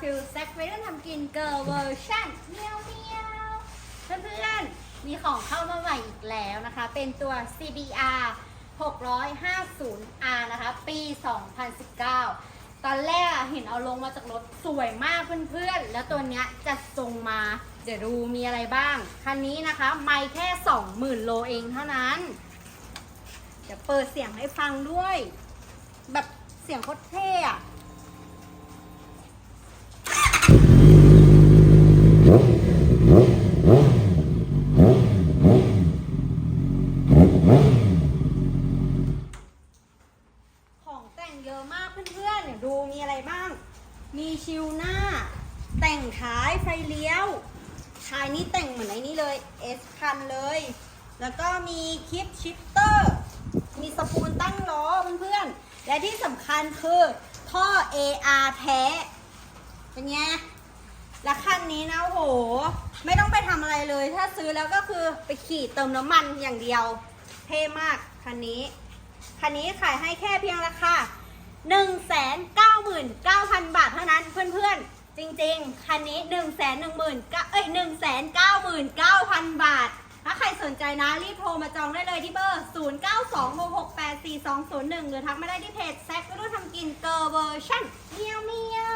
ฟิลแซกเวอร์ทำกินเกิร์ลเวอร์ชันเมียวเมียวเพื่อนๆ มีของเข้ามาใหม่อีกแล้วนะคะ เป็นตัว CBR 650R นะคะ ปี 2019 ตอนแรกเห็นเอาลงมาจากรถสวยมากเพื่อนๆ แล้วตัวเนี้ยจะทรงมา เดี๋ยวดูมีอะไรบ้าง คันนี้นะคะ ไม่แค่ 20,000 โลเองเท่านั้น เดี๋ยวเปิดเสียงให้ฟังด้วย แบบเสียงโคตรเท่อะ ของแต่ง เยอะมากเพื่อนๆเดี๋ยวดูมีอะไรบ้าง มีชิวหน้า แต่งท้ายไฟเลี้ยวท้ายนี้แต่งเหมือนไอ้นี่เลย S คันเลย แล้วก็มีคลิปชิปเตอร์ มีสปูลตั้งล้อเพื่อนๆ และที่สำคัญคือท่อ AR แท้ เป็นไง และคันนี้นะโอ้โห ไม่ต้องไปทำอะไรเลย ถ้าซื้อแล้วก็คือไปขี่เติมน้ำมันอย่างเดียว เท่มากคันนี้ คันนี้ขายให้แค่เพียงราคา 199,000 บาทเท่านั้นเพื่อนๆ จริงๆ คันนี้ 1 1 0 0 0เอ้ย199,000 บาท ถ้าใครสนใจนะ รีบโทรมาจองได้เลยที่เบอร์ 0926684201 หรือทักมาได้ที่เพจแซกก็รู้ทำกินเกอร์เวอร์ชั่นเมียวเมียว